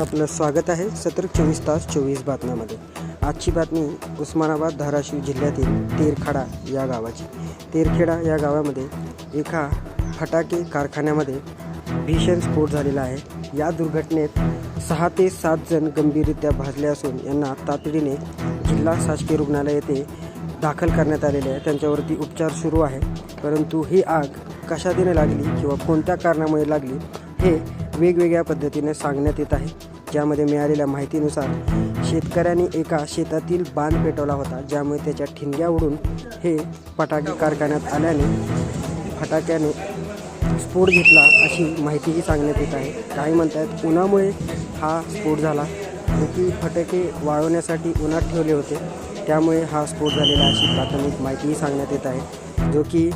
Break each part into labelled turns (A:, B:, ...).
A: आपलं स्वागत आहे सतर चोवीस तास चोवीस बातम्यामध्ये. आजची बातमी उस्मानाबाद धाराशिव जिल्ह्यातील तेरखाडा या गावाची. तेरखेडा या गावामध्ये एका फटाके कारखान्यामध्ये भीषण स्फोट झालेला आहे. या दुर्घटनेत सहा ते सात जण गंभीररित्या भाजले असून यांना तातडीने जिल्हा शासकीय रुग्णालय येथे दाखल करण्यात आलेले आहे. त्यांच्यावरती उपचार सुरू आहे. परंतु ही आग कशाने लागली किंवा कोणत्या कारणामुळे लागली हे वेगवेगळ्या पद्धतीने सांगण्यात येत आहे. ज्यामध्ये मिळालेल्या माहितीनुसार शेतकऱ्यांनी एका शेतातील बांध पेटवला होता ज्यामुळे त्याच्या ठिणग्या उडून हे फटाके कारखान्यात आल्याने फटाक्याने स्फोट घेतला अशी माहितीही सांगण्यात येत आहे. काही म्हणतात उन्हामुळे हा स्फोट झाला. जो की फटाके वाळवण्यासाठी उन्हात ठेवले होते. त्यामुळे हा स्फोट झालेला अशी प्राथमिक माहितीही सांगण्यात येत आहे. जो की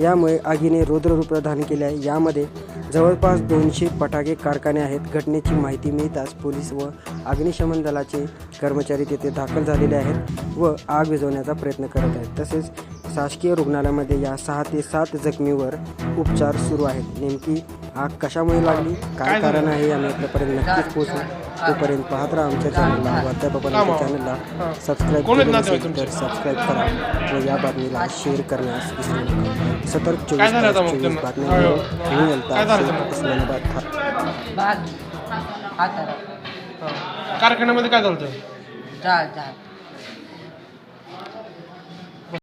A: यामुळे आगीने रौद्ररूप धारण केले आहे. यामध्ये जवळपास दोनशे फटाके कारखाने आहेत. घटनेची माहिती मिळताच पोलीस व अग्निशमन दलाचे कर्मचारी तेथे दाखल झालेले आहेत व आग विझवण्याचा प्रयत्न करत आहेत. तसेच शासकीय रुग्णालयामध्ये या सहा ते सात जखमीवर उपचार सुरू आहेत. नेमकी आग कशामुळे लागली? काय कारण आहे? आम्ही आपल्यापर्यंत नक्कीच पोहोचू. तोपर्यंत पाहत राहा आमच्या चॅनलला वार्तापत्राच्या चॅनलला सबस्क्राईब तर सबस्क्राईब करा व या बातमीला शेअर करण्यास विसरू नका. सतर्क चोवीस चोवीस? उस्मानाबाद
B: हाताला.
C: कारखान्यामध्ये काय झालं होतं?